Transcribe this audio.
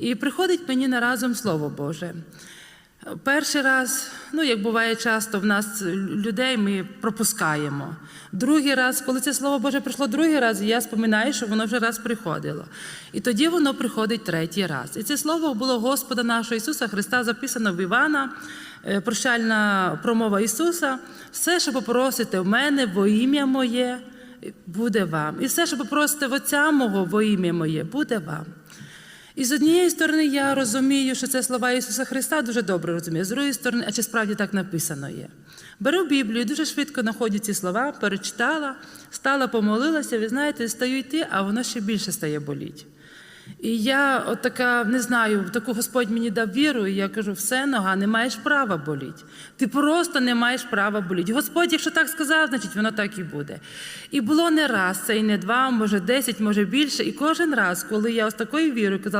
І приходить мені на разом Слово Боже. Перший раз, ну як буває часто, в нас людей ми пропускаємо. Другий раз, коли це слово Боже прийшло другий раз, я споминаю, що воно вже раз приходило. І тоді воно приходить третій раз. І це слово було Господа нашого Ісуса Христа, записано в Івана, е, прощальна промова Ісуса. Все, що попросите в мене во ім'я моє, буде вам. І все, що попросите в Отця мого во ім'я моє, буде вам. І з однієї сторони, я розумію, що це слова Ісуса Христа дуже добре розумію. З другої сторони, а чи справді так написано є? Беру Біблію, дуже швидко знаходжу ці слова, перечитала, стала, помолилася, ви знаєте, стаю йти, а воно ще більше стає боліть. І я от така, не знаю, таку Господь мені дав віру, і я кажу, все, нога, не маєш права боліть. Ти просто не маєш права боліть. Господь, якщо так сказав, значить воно так і буде. І було не раз, це і не два, може десять, може більше. І кожен раз, коли я з такою вірою казала,